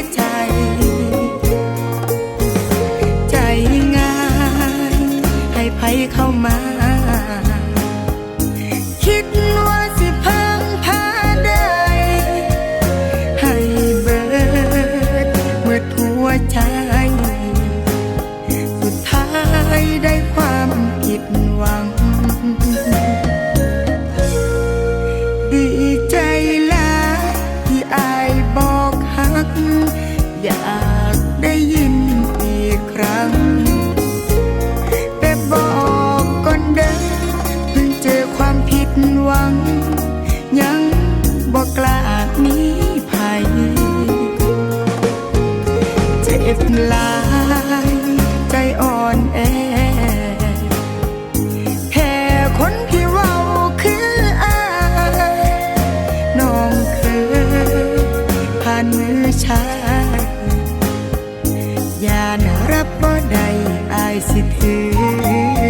ยใจ ใจง่าย ให้ภัยเข้ามา คิดว่าสิพังพาได้ ให้เบิดเมื่อหัวใจ จ็บหลายใจอ่อนแอ แค่คนที่ว่คืออยนองเคยผ่านมือชาอย่านะรับบ่ได้อายสิถือ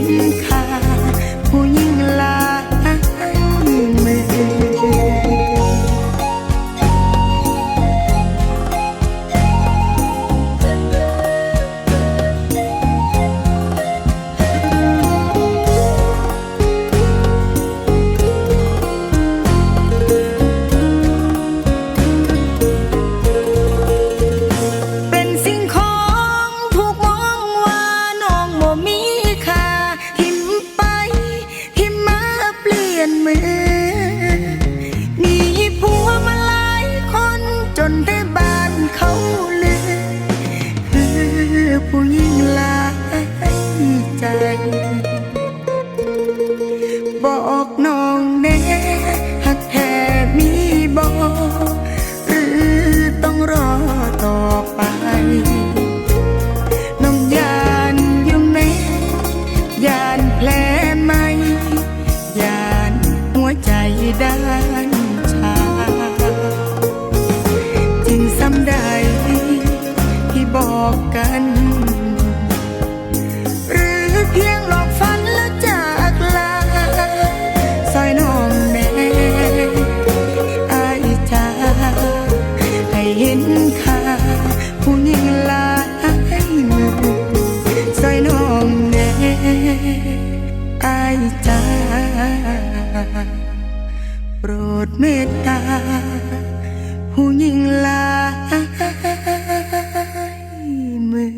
You. บอกน้องแน่หักแท้มีบอกหรือต้องรอต่อไปน้องยานอยู่ไหนยานแผลไหมยานหัวใจด้านชาจริงซ้ด้บอกกัน ห็นค่าผู้หญิงลายซอยน้องแน่อาจ้าโปรดเมตตา ผู้หญิงลายมือ